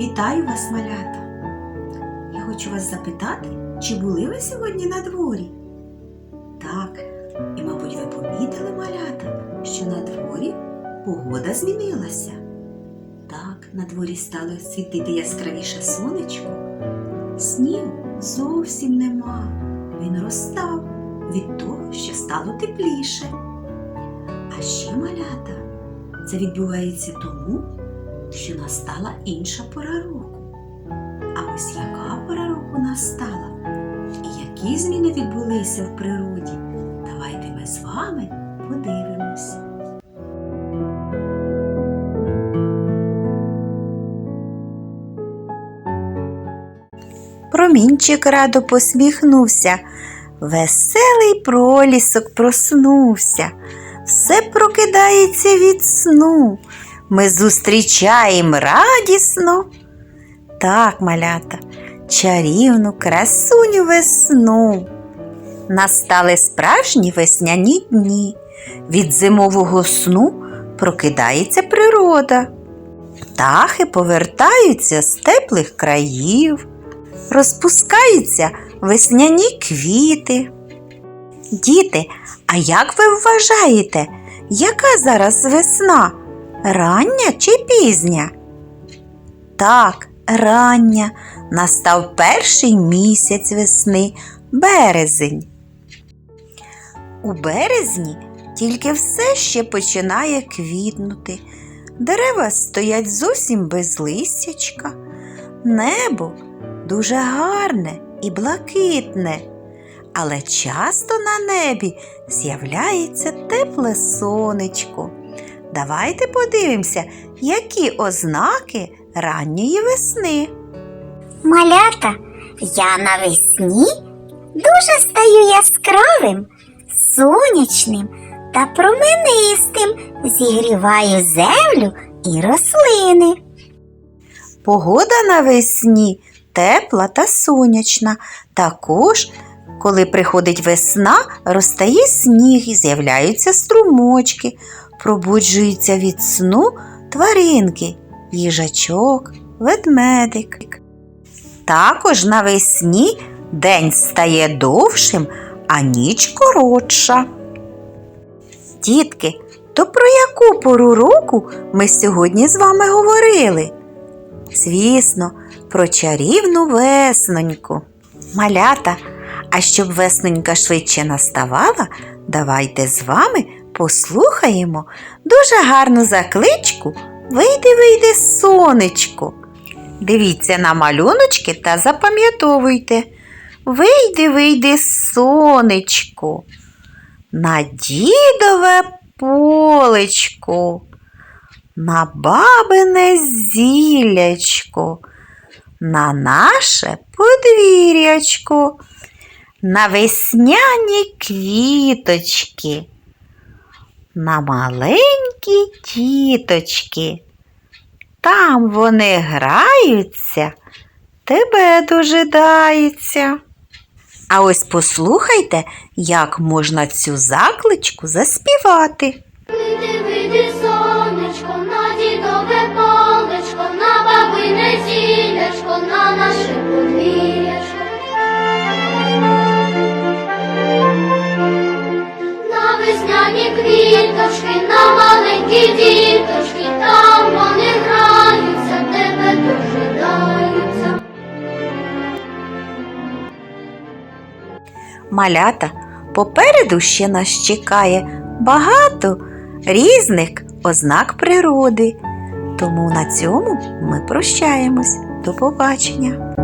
Вітаю вас, малята! Я хочу вас запитати, чи були ви сьогодні на дворі? Так, і, мабуть, ви помітили, малята, що на дворі погода змінилася. Так, на дворі стало світити яскравіше сонечко. Снігу зовсім нема. Він розстав від того, що стало тепліше. А ще малята, це відбувається тому, що настала інша пора року. А ось яка пора року настала? І які зміни відбулися в природі? Давайте ми з вами подивимось. Промінчик радо посміхнувся, веселий пролісок проснувся, все прокидається від сну. Ми зустрічаємо радісно. Так, малята, чарівну красуню весну. Настали справжні весняні дні. Від зимового сну прокидається природа. Птахи повертаються з теплих країв розпускаються весняні квіти. Діти, а як ви вважаєте, яка зараз весна? Рання чи пізня? Так, рання. Настав перший місяць весни березень. У березні тільки все ще починає квітнути. Дерева стоять зовсім без листячка. Небо дуже гарне і блакитне, але часто на небі з'являється тепле сонечко. Давайте подивимося, які ознаки ранньої весни. Малята, я навесні дуже стаю яскравим, сонячним та променистим, зігріваю землю і рослини. Погода навесні тепла та сонячна. Також, коли приходить весна, розтає сніг і з'являються струмочки, пробуджуються від сну тваринки, їжачок, ведмедик. Також навесні день стає довшим, а ніч коротша. Дітки, то про яку пору року ми сьогодні з вами говорили? Звісно, про чарівну весноньку. Малята, а щоб веснонька швидше наставала, давайте з вами послухаємо дуже гарну закличку Вийди, вийди, сонечко. Дивіться на малюночки та запам'ятовуйте. Вийди, вийди, сонечко. На дідове полечко, на бабине зіллячко, на наше подвір'ячко, на весняні квіточки, на маленькі діточки. Там вони граються, тебе дожидаються. А ось послухайте, як можна цю закличку заспівати. Вийди, вийди, сонечко, на дідове полечко, на бабине зілячко, на наше подвір'ячко. Малята, попереду ще нас чекає багато різних ознак природи. Тому на цьому ми прощаємось. До побачення!